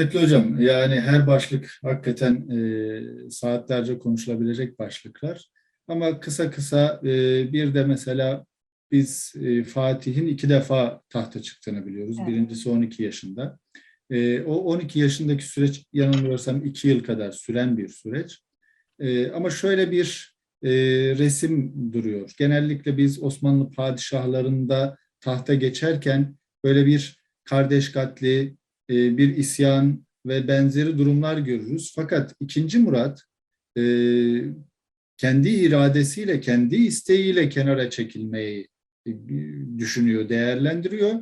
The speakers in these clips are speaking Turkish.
Kıymetli hocam, yani her başlık hakikaten e, saatlerce konuşulabilecek başlıklar. Ama kısa kısa e, bir de mesela biz e, Fatih'in iki defa tahta çıktığını biliyoruz. Evet. Birincisi 12 yaşında. E, o 12 yaşındaki süreç yanılmıyorsam iki yıl kadar süren bir süreç. E, ama şöyle bir e, resim duruyor. Genellikle biz Osmanlı padişahlarında tahta geçerken böyle bir kardeş katli, e, bir isyan ve benzeri durumlar görürüz. Fakat 2. Murat e, kendi iradesiyle, kendi isteğiyle kenara çekilmeyi e, düşünüyor, değerlendiriyor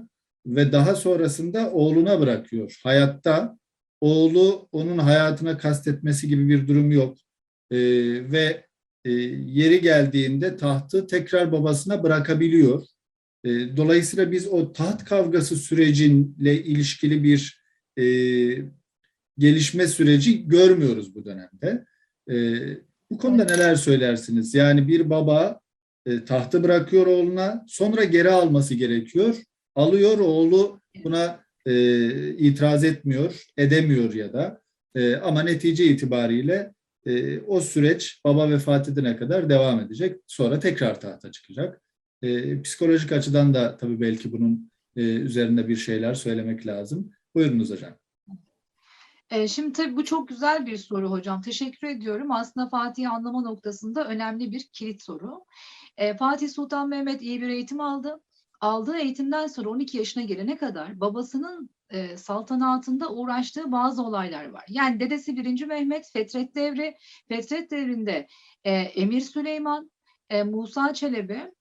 ve daha sonrasında oğluna bırakıyor. Hayatta oğlu onun hayatına kastetmesi gibi bir durum yok. Ve yeri geldiğinde tahtı tekrar babasına bırakabiliyor. Dolayısıyla biz o taht kavgası sürecinle ilişkili bir e, gelişme süreci görmüyoruz bu dönemde. E, bu konuda neler söylersiniz? Yani bir baba e, tahtı bırakıyor oğluna, sonra geri alması gerekiyor. Alıyor, oğlu buna e, itiraz etmiyor, edemiyor ya da. E, ama netice itibariyle e, o süreç baba vefat edene kadar devam edecek. Sonra tekrar tahta çıkacak. E, psikolojik açıdan da tabii belki bunun e, üzerinde bir şeyler söylemek lazım. Buyurunuz hocam. Ee, şimdi tabii bu çok güzel bir soru hocam. Teşekkür ediyorum. Aslında Fatih'i anlama noktasında önemli bir kilit soru. Ee, Fatih Sultan Mehmet iyi bir eğitim aldı. Aldığı eğitimden sonra 12 yaşına gelene kadar babasının e, saltanatında uğraştığı bazı olaylar var. Yani dedesi 1. Mehmet Fetret Devri, Fetret Devri'nde e, Emir Süleyman, e, Musa Çelebi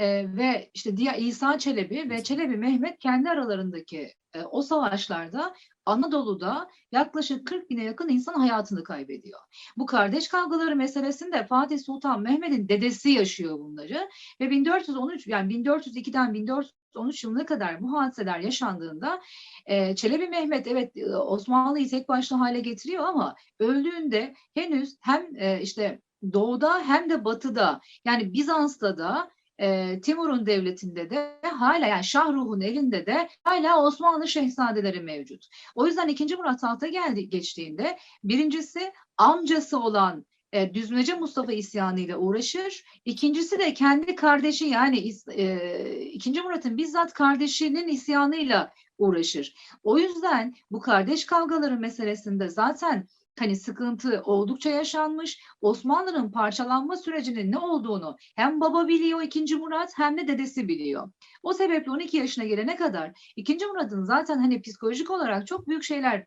e, ve işte diğer İsa Çelebi ve Çelebi Mehmet kendi aralarındaki e, o savaşlarda Anadolu'da yaklaşık 40 bine yakın insan hayatını kaybediyor. Bu kardeş kavgaları meselesinde Fatih Sultan Mehmet'in dedesi yaşıyor bunları ve 1413 yani 1402'den 1413 yılına kadar bu hadiseler yaşandığında e, Çelebi Mehmet evet e, Osmanlı'yı tek başına hale getiriyor ama öldüğünde henüz hem e, işte doğuda hem de batıda yani Bizans'ta da e, Timur'un devletinde de hala yani Şahruh'un elinde de hala Osmanlı şehzadeleri mevcut. O yüzden 2. Murat tahta geldi geçtiğinde birincisi amcası olan e, Düzmece Mustafa isyanı ile uğraşır. İkincisi de kendi kardeşi yani e, 2. Murat'ın bizzat kardeşinin isyanıyla uğraşır. O yüzden bu kardeş kavgaları meselesinde zaten hani sıkıntı oldukça yaşanmış. Osmanlı'nın parçalanma sürecinin ne olduğunu hem baba biliyor 2. Murat hem de dedesi biliyor. O sebeple 12 yaşına gelene kadar 2. Murat'ın zaten hani psikolojik olarak çok büyük şeyler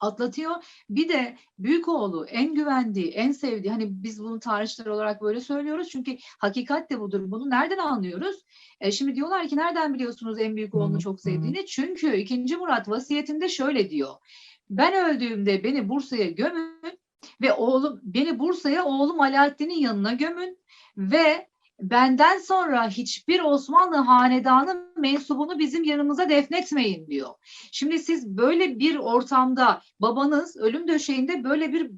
atlatıyor. Bir de büyük oğlu en güvendiği, en sevdiği hani biz bunu tarihçiler olarak böyle söylüyoruz çünkü hakikat de budur. Bunu nereden anlıyoruz? E, şimdi diyorlar ki nereden biliyorsunuz en büyük oğlunu çok sevdiğini? Çünkü 2. Murat vasiyetinde şöyle diyor. Ben öldüğümde beni Bursa'ya gömün ve oğlum beni Bursa'ya oğlum Alaaddin'in yanına gömün ve benden sonra hiçbir Osmanlı hanedanı mensubunu bizim yanımıza defnetmeyin diyor. Şimdi siz böyle bir ortamda babanız ölüm döşeğinde böyle bir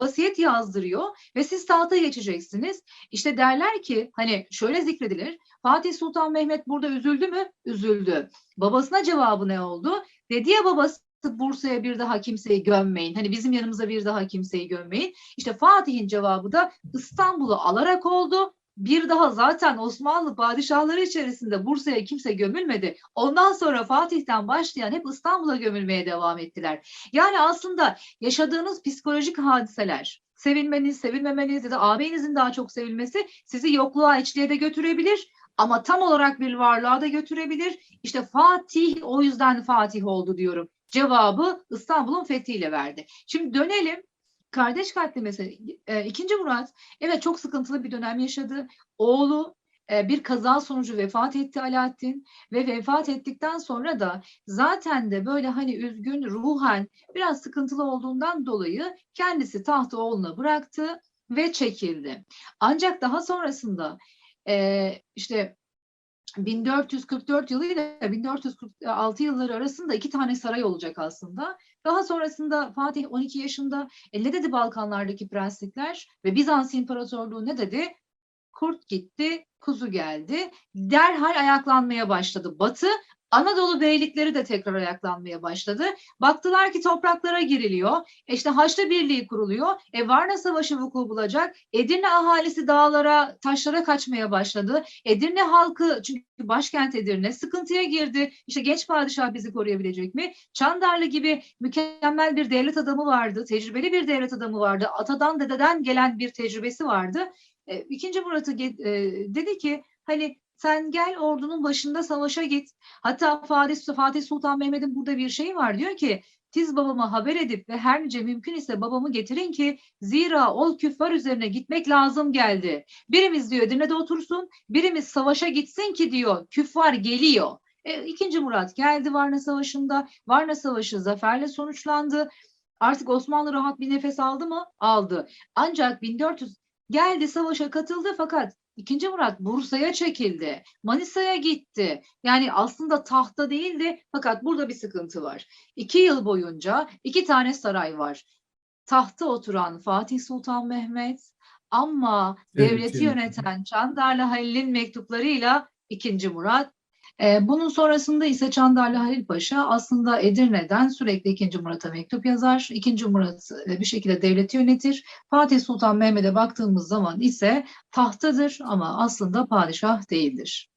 vasiyet yazdırıyor ve siz tahta geçeceksiniz. İşte derler ki hani şöyle zikredilir. Fatih Sultan Mehmet burada üzüldü mü? Üzüldü. Babasına cevabı ne oldu? Dedi ya babası Bursa'ya bir daha kimseyi gömmeyin. Hani bizim yanımıza bir daha kimseyi gömmeyin. İşte Fatih'in cevabı da İstanbul'u alarak oldu. Bir daha zaten Osmanlı padişahları içerisinde Bursa'ya kimse gömülmedi. Ondan sonra Fatih'ten başlayan hep İstanbul'a gömülmeye devam ettiler. Yani aslında yaşadığınız psikolojik hadiseler, sevilmeniz, sevilmemeniz ya da ağabeyinizin daha çok sevilmesi sizi yokluğa, içliğe de götürebilir. Ama tam olarak bir varlığa da götürebilir. İşte Fatih o yüzden Fatih oldu diyorum. Cevabı İstanbul'un fethiyle verdi. Şimdi dönelim kardeş katli. E, ikinci Murat evet çok sıkıntılı bir dönem yaşadı. Oğlu e, bir kaza sonucu vefat etti Alaaddin ve vefat ettikten sonra da zaten de böyle hani üzgün ruhen biraz sıkıntılı olduğundan dolayı kendisi tahtı oğluna bıraktı ve çekildi. Ancak daha sonrasında e, işte 1444 yılı ile 1446 yılları arasında iki tane saray olacak aslında. Daha sonrasında Fatih 12 yaşında e, ne dedi Balkanlardaki prenslikler ve Bizans İmparatorluğu ne dedi? Kurt gitti, kuzu geldi. Derhal ayaklanmaya başladı Batı Anadolu beylikleri de tekrar ayaklanmaya başladı. Baktılar ki topraklara giriliyor. E İşte Haçlı Birliği kuruluyor. E Varna Savaşı vuku bulacak. Edirne ahalisi dağlara, taşlara kaçmaya başladı. Edirne halkı çünkü başkent Edirne sıkıntıya girdi. İşte genç padişah bizi koruyabilecek mi? Çandarlı gibi mükemmel bir devlet adamı vardı. Tecrübeli bir devlet adamı vardı. Atadan dededen gelen bir tecrübesi vardı. E, İkinci Murat'ı e, dedi ki hani sen gel ordunun başında savaşa git. Hatta Fatih, Fatih Sultan Mehmet'in burada bir şeyi var. Diyor ki Tiz babama haber edip ve her nice mümkün ise babamı getirin ki zira ol küffar üzerine gitmek lazım geldi. Birimiz diyor Edirne'de otursun, birimiz savaşa gitsin ki diyor küffar geliyor. E, İkinci Murat geldi Varna Savaşı'nda. Varna Savaşı zaferle sonuçlandı. Artık Osmanlı rahat bir nefes aldı mı? Aldı. Ancak 1400 geldi savaşa katıldı fakat İkinci Murat Bursa'ya çekildi. Manisa'ya gitti. Yani aslında tahta değildi fakat burada bir sıkıntı var. İki yıl boyunca iki tane saray var. Tahta oturan Fatih Sultan Mehmet ama Evet, devleti yöneten. yöneten Çandarlı Halil'in mektuplarıyla ikinci Murat. Ee, bunun sonrasında ise Çandarlı Halil Paşa aslında Edirne'den sürekli ikinci Murat'a mektup yazar. İkinci Murat e, bir şekilde devleti yönetir. Fatih Sultan Mehmet'e baktığımız zaman ise tahtadır ama aslında padişah değildir.